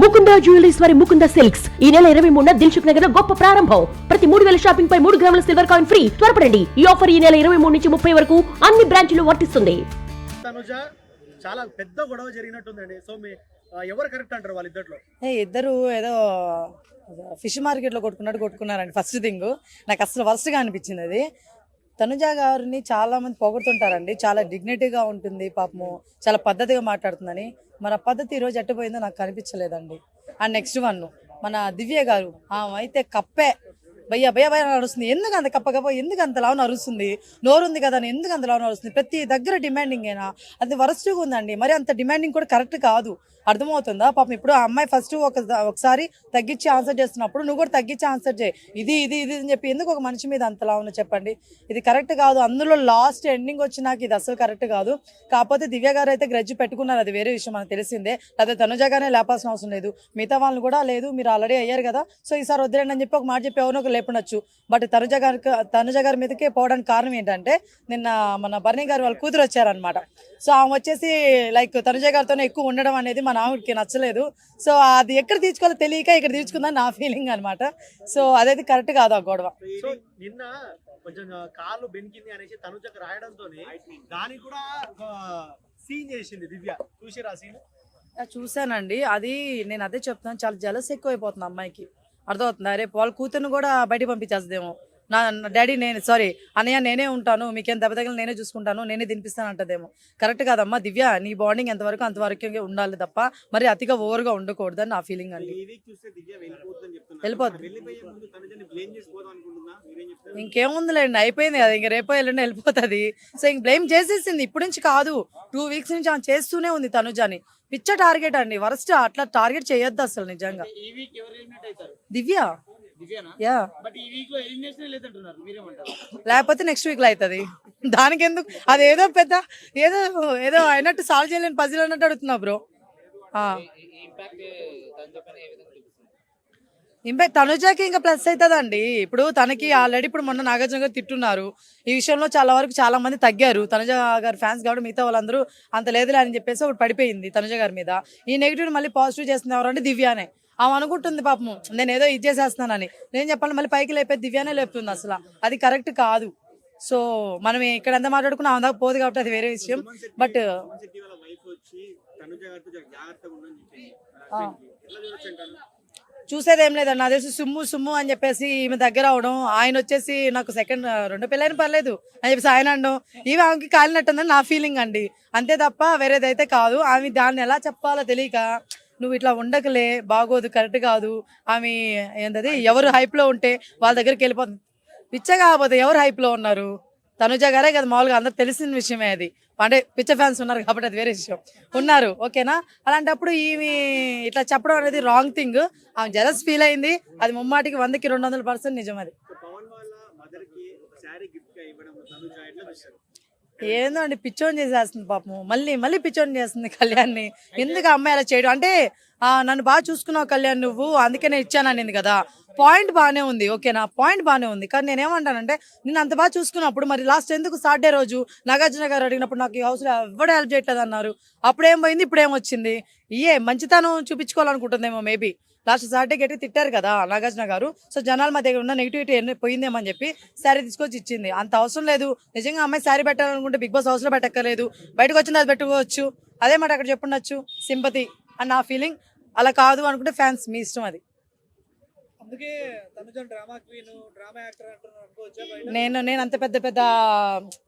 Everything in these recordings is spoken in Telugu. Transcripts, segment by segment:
ముకుంద జ్యువెలరీస్ వారి ముకుంద సిల్క్స్. ఈ నెల ఇరవై మూడున దిల్సుఖ్ నగర్లో గొప్ప ప్రారంభం. ప్రతి మూడు వేల షాపింగ్ పై మూడు గ్రాముల సిల్వర్ కాయిన్ ఫ్రీ. త్వరపడండి. ఈ ఆఫర్ ఈ నెల ఇరవై మూడు నుంచి ముప్పై వరకు అన్ని బ్రాంచ్లు వర్తిస్తుంది. తనుజ చాలా పెద్ద గొడవ జరిగినట్టుందండి. సో మీ ఎవరు కరెక్ట్ అంటారు ఇద్దరు ఏదో ఫిష్ మార్కెట్లో కొట్టుకున్నట్టు కొట్టుకున్నారండి ఫస్ట్ థింగ్. నాకు అసలు వరుసగా అనిపించింది అది. తనుజ గారిని చాలా మంది పొగుడుతుంటారండి. చాలా డిగ్నిటీగా ఉంటుంది పాపము. చాలా పద్ధతిగా మాట్లాడుతుందని. మరి ఆ పద్ధతి ఈరోజు ఎట్టపోయిందో నాకు కనిపించలేదండి. అండ్ నెక్స్ట్ వన్ మన దివ్య గారు ఆమె అయితే కప్పే. భయ్య భయ్య భయ్య నడుస్తుంది ఎందుకు అంత కప్ప కప్ప ఎందుకు అంత లావు నరుస్తుంది నోరుంది కదా అని ఎందుకు అంత లావు అరుస్తుంది? ప్రతి దగ్గర డిమాండింగ్ అయినా అది వరస్ట్గా ఉందండి. మరి అంత డిమాండింగ్ కూడా కరెక్ట్ కాదు. అర్థమవుతుందా? పాపం ఇప్పుడు ఆ అమ్మాయి ఫస్ట్ ఒక ఒకసారి తగ్గించి ఆన్సర్ చేస్తున్నప్పుడు నువ్వు కూడా తగ్గించి ఆన్సర్ చేయి. ఇది ఇది ఇది అని చెప్పి ఎందుకు ఒక మనిషి మీద అంతలా ఉన్న చెప్పండి? ఇది కరెక్ట్ కాదు. అందులో లాస్ట్ ఎండింగ్ వచ్చి నాకు ఇది అసలు కరెక్ట్ కాదు. కాకపోతే దివ్య గారు అయితే గ్రజ్జి పెట్టుకున్నారు. అది వేరే విషయం మనకు తెలిసిందే. లేదా తనుజగానే లేపాల్సిన అవసరం లేదు. మిగతా వాళ్ళని కూడా లేదు. మీరు ఆల్రెడీ అయ్యారు కదా. సో ఈసారి వద్దులేండి అని చెప్పి ఒక మాట చెప్పి ఎవరినో లేపనొచ్చు బట్ తనుజ గారి తనుజ గారి మీదకే పోవడానికి కారణం ఏంటంటే నిన్న మన బర్నీ గారు వాళ్ళ కూతురు వచ్చారనమాట సో ఆమె వచ్చేసి లైక్ తనుజ గారితోనే ఎక్కువ ఉండడం అనేది మన ఆవిడకి నచ్చలేదు. సో అది ఎక్కడ తీర్చుకోవాలో తెలియక ఇక్కడ తీర్చుకుందని నా ఫీలింగ్ అనమాట సో అదైతే కరెక్ట్ కాదు ఆ గొడవ. సో నిన్న కొంచెం కాళ్ళు బెనికింది అనేసి తనుజకు రాయడంతో దానికి కూడా సీన్ చేసింది దివ్య. చూసిరా సీన్? చూశానండి. అది నేను అదే చెప్తాను చాలా జలస్ ఎక్కువైపోతుంది అమ్మాయికి. అర్థమవుతుందా? రేపు వాళ్ళ కూతురుని కూడా బయటికి పంపించేస్తుందేమో. నా డాడీ నేను సారీ అన్నయ్య నేనే ఉంటాను మీకేం దెబ్బ తగిలి నేనే చూసుకుంటాను నేనే తినిపిస్తాను అంటదేమో. కరెక్ట్ కాదమ్మా దివ్య నీ బాండింగ్ ఎంతవరకు అంతవరకు ఉండాలి తప్ప మరి అతిగా ఓవర్గా ఉండకూడదు అని నా ఫీలింగ్ అండి. వెళ్ళిపోద్ది. ఇంకేముందిలేండి అయిపోయింది కదా ఇంక రేపో ఎల్లుండి వెళ్ళిపోతుంది. సో ఇంక బ్లేమ్ చేసేసింది ఇప్పటి నుంచి కాదు. టూ వీక్స్ నుంచి ఆమె చేస్తూనే ఉంది తనుజాని. పిచ్చ టార్గెట్ అండి. వరస్ట్ అట్లా టార్గెట్ చేయొద్దు అసలు నిజంగా. దివ్య? యా. లేకపోతే నెక్స్ట్ వీక్లో అవుతుంది దానికి ఎందుకు అది ఏదో పెద్ద ఏదో ఏదో అయినట్టు సాల్వ్ చేయలేని పజిల్ అన్నట్టు అడుగుతున్నా బ్రో. ఇంపాక్ట్ తనుజాకి ఇంకా ప్లస్ అవుతుందండి ఇప్పుడు తనకి ఆల్రెడీ ఇప్పుడు మొన్న నాగార్జున గారు తిట్టున్నారు. ఈ విషయంలో చాలా వరకు చాలా మంది తగ్గారు. తనుజ గారి ఫ్యాన్స్ కాబట్టి మిగతా వాళ్ళందరూ అంత లేదులే అని చెప్పేసి ఒకటి పడిపోయింది తనుజ గారి మీద. ఈ నెగిటివ్ మళ్ళీ పాజిటివ్ చేస్తుంది ఎవరంటే దివ్యానే. ఆమె అనుకుంటుంది పాపం నేను ఏదో ఇది చేసేస్తున్నానని. నేను చెప్పాను మళ్ళీ పైకి లేపే దివ్యానే లేపుతుంది అసలు. అది కరెక్ట్ కాదు. సో మనం ఇక్కడ ఎంత మాట్లాడుకున్నా ఆమె దాకా పోదు కాబట్టి అది వేరే విషయం. బట్ జాగ్రత్తగా చూసేదేం లేదండి నా తెలిసి సుమ్ము సుమ్ము అని చెప్పేసి ఈమె దగ్గర అవడం. ఆయన వచ్చేసి నాకు సెకండ్ రెండు పెళ్ళైన పర్లేదు అని చెప్పేసి ఆయన అనడం. ఈమె ఆమెకి కాలినట్టుందని నా ఫీలింగ్ అండి. అంతే తప్ప వేరేదైతే కాదు. ఆమె దాన్ని ఎలా చెప్పాలో తెలియక నువ్వు ఇట్లా ఉండకలే బాగోదు కరెక్ట్ కాదు. ఆమె ఏంటది ఎవరు హైప్లో ఉంటే వాళ్ళ దగ్గరికి వెళ్ళిపోతుంది. పిచ్చ కాకపోతే ఎవరు హైప్లో ఉన్నారు? తనుజ గారే కదా మామూలుగా అందరు తెలిసిన విషయమే అది. అంటే పిచ్చ ఫ్యాన్స్ ఉన్నారు కాబట్టి అది వేరే విషయం. ఉన్నారు ఓకేనా? అలాంటప్పుడు ఈమె ఇట్లా చెప్పడం అనేది రాంగ్ థింగ్ ఆమె జలస్ ఫీల్ అయింది. అది ముమ్మాటికి వందకి రెండు వందల పర్సెంట్ నిజం అది. ఏందో అండి పిచ్చోని చేసేస్తుంది పాపం మళ్ళీ మళ్ళీ పిచ్చోని చేస్తుంది కళ్యాణ్ని. ఎందుకు అమ్మాయి అలా చేయడం? అంటే ఆ, నన్ను బాగా చూసుకున్నావు కళ్యాణ్ నువ్వు అందుకే నేను ఇచ్చాను అనింది కదా. పాయింట్ బాగానే ఉంది. ఓకే నా పాయింట్ బాగానే ఉంది. కానీ నేనేమంటానంటే నేను అంత బాగా చూసుకున్నప్పుడు మరి లాస్ట్ ఎందుకు సాటర్డే రోజు నాగార్జున గారు అడిగినప్పుడు నాకు ఈ హౌస్లో ఎవరు హెల్ప్ చేయట్లేదు అన్నారు అప్పుడేం పోయింది ఇప్పుడేం వచ్చింది? ఇయే మంచితనం చూపించుకోవాలనుకుంటుందేమో మేబీ లాస్ట్ సాటర్డే గట్టి తిట్టారు కదా నాగార్జున గారు. సో జనాల దగ్గర ఉన్న నెగిటివిటీ ఎన్ని పోయిందేమో అని చెప్పి శారీ తీసుకొచ్చి ఇచ్చింది. అంత అవసరం లేదు. నిజంగా అమ్మాయి శారీ పెట్టాలనుకుంటే బిగ్ బాస్ హౌస్లో పెట్టక్కర్లేదు. బయటకు వచ్చింది అది పెట్టుకోవచ్చు. అదే మాట అక్కడ చెప్పుండొచ్చు. సింపతి అని నా ఫీలింగ్ అలా కాదు అనుకుంటే ఫ్యాన్స్ మీ ఇష్టం అది. నేను నేను అంత పెద్ద పెద్ద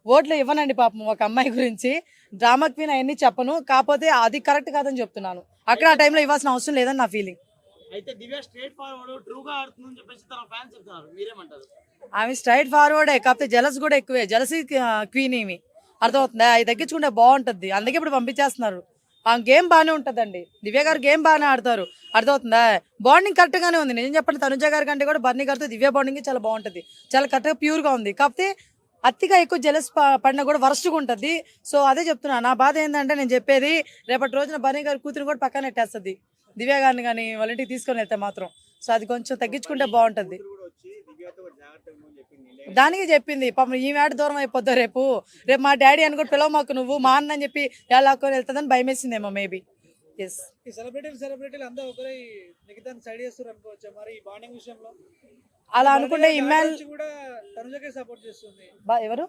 ఓట్లు ఇవ్వనండి పాపం ఒక అమ్మాయి గురించి. డ్రామా క్వీన్ అవన్నీ చెప్పను కాకపోతే అది కరెక్ట్ కాదని చెప్తున్నాను. అక్కడ ఆ టైంలో ఇవ్వాల్సిన అవసరం లేదని నా ఫీలింగ్ అయితే దివ్య స్ట్రేట్ ఫార్వర్డ్ ట్రూగా ఆడుతుందని చెప్పేసి తన ఫ్యాన్స్ చెప్తున్నారు. మీరేమంటారు? ఆమె స్ట్రైట్ ఫార్వర్డే కాకపోతే జలస్ కూడా ఎక్కువే. జలసీ క్వీన్ ఏమి. అర్థమవుతుందా? అది తగ్గించుకుంటే బాగుంటుంది. అందుకే ఇప్పుడు పంపించేస్తున్నారు. ఆ గేమ్ బాగానే ఉంటుందండి. దివ్య గారు గేమ్ బాగానే ఆడతారు. అర్థమవుతుందా? బాండింగ్ కరెక్ట్గానే ఉంది. నేను చెప్పండి తనుజ గారి కంటే కూడా బర్నీ గారితో దివ్య బాండింగ్ చాలా బాగుంటుంది. చాలా కరెక్ట్గా ప్యూర్గా ఉంది. కాకపోతే అతిగా ఎక్కువ జలస్ పడినా కూడా వరస్ట్గా ఉంటుంది. సో అదే చెప్తున్నా. నా బాధ ఏంటంటే నేను చెప్పేది రేపటి రోజున బర్నీ గారి కూతురు కూడా పక్కన నెట్టేస్తుంది. దివ్య గారిని కానీ వాళ్ళ ఇంటికి తీసుకొని వెళ్తే మాత్రం. సో అది కొంచెం తగ్గించుకుంటే బాగుంటుంది. దానికి చెప్పింది పాపం ఈ మేడ దూరం అయిపోద్దా రేపు. రేపు మా డాడీ అనుకో పిలవ మాకు నువ్వు మా అన్న అని చెప్పి ఎలా లాక్కొని వెళ్తుందని భయం వేసిందేమో మేబీ ఎస్ ఈ సెలబ్రిటీలు సెలబ్రిటీలు అందరూ ఒకరే మిగతా సైడ్ చేస్తారు అనుకోవచ్చు? మరి ఈ బాండింగ్ విషయంలో? అలా అనుకుంటే ఇమ్మాల్ కూడా సపోర్ట్ చేస్తుంది. ఎవరు?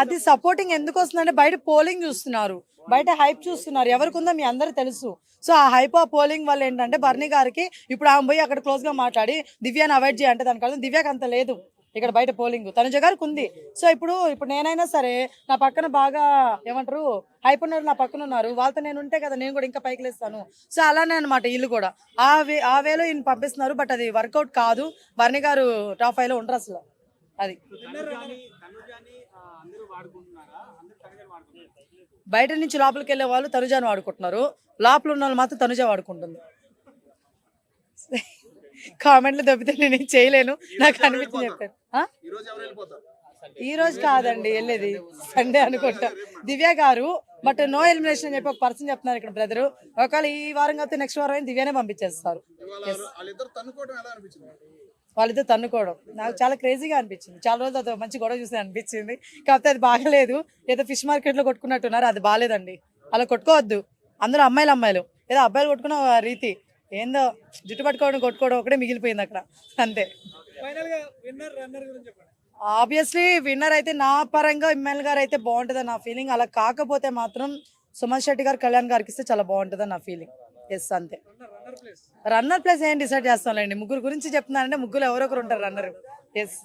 అది సపోర్టింగ్ ఎందుకు వస్తుందంటే బయట పోలింగ్ చూస్తున్నారు. బయట హైప్ చూస్తున్నారు. ఎవరికి ఉందో మీ అందరు తెలుసు. సో ఆ హైప్ ఆ పోలింగ్ వల్ల ఏంటంటే బర్ణి గారికి ఇప్పుడు ఆమె పోయి అక్కడ క్లోజ్గా మాట్లాడి దివ్యాని అవాయిడ్ చేయంటే దాని కాదు దివ్యాకి అంత లేదు. ఇక్కడ బయట పోలింగ్ తనుజ గారికి ఉంది. సో ఇప్పుడు ఇప్పుడు నేనైనా సరే నా పక్కన బాగా ఏమంటారు హైప్ ఉన్నారు నా పక్కన ఉన్నారు. వాళ్ళతో నేను ఉంటే కదా నేను కూడా ఇంకా పైకి లేస్తాను. సో అలానే అనమాట వీళ్ళు కూడా. ఆ వే ఆ వేలో ఈయన పంపిస్తున్నారు బట్ అది వర్కౌట్ కాదు. బర్ణి గారు టాప్ ఫైవ్లో ఉండరు అసలు. అది. బయట నుంచి లోపలికి వెళ్ళే వాళ్ళు తనుజాను వాడుకుంటున్నారు. లోపల ఉన్న వాళ్ళు మాత్రం తనుజ వాడుకుంటుంది. కామెంట్లు దెబ్బతే నేను చేయలేను. నాకు అనిపించింది చెప్పాను? ఈ రోజు కాదండి వెళ్ళేది సండే అనుకుంటా. దివ్య గారు బట్ నో ఎలిమినేషన్ అని చెప్పి ఒక పర్సన్ చెప్తున్నారు ఇక్కడ బ్రదర్ ఒకవేళ ఈ వారం కాకపోతే నెక్స్ట్ వారం అయినా దివ్యానే పంపించేస్తారు. వాళ్ళిద్దరు తన్నుకోవడం ఎలా అనిపించింది? వాళ్ళిద్దరు తన్నుకోవడం నాకు చాలా క్రేజీగా అనిపించింది. చాలా రోజులు అది మంచి గొడవ చూసి అనిపించింది. కాకపోతే అది బాగలేదు. ఏదో ఫిష్ మార్కెట్లో కొట్టుకున్నట్టున్నారు. అది బాగాలేదండి. అలా కొట్టుకోవద్దు. అందరూ అమ్మాయిలు అమ్మాయిలు. ఏదో అబ్బాయిలు కొట్టుకున్న రీతి. ఏందో జుట్టు పట్టుకోవడం కొట్టుకోవడం ఒకటే మిగిలిపోయింది అక్కడ. అంతే. ఫైనల్గా విన్నర్ రన్నర్ గురించి చెప్పండి. ఆబ్వియస్లీ విన్నర్ అయితే నా పరంగా ఎమ్మెల్యే గారు అయితే బాగుంటుంది నా ఫీలింగ్ అలా కాకపోతే మాత్రం సుమన్ శెట్టి గారు కళ్యాణ్ గారికి ఇస్తే చాలా బాగుంటుంది నా ఫీలింగ్ ఎస్ అంతే. రన్నర్ ప్లేస్ ఏం డిసైడ్ చేస్తాంలేండి ముగ్గురు గురించి చెప్తున్నానంటే ముగ్గురు ఎవరో ఉంటారు రన్నర్ ఎస్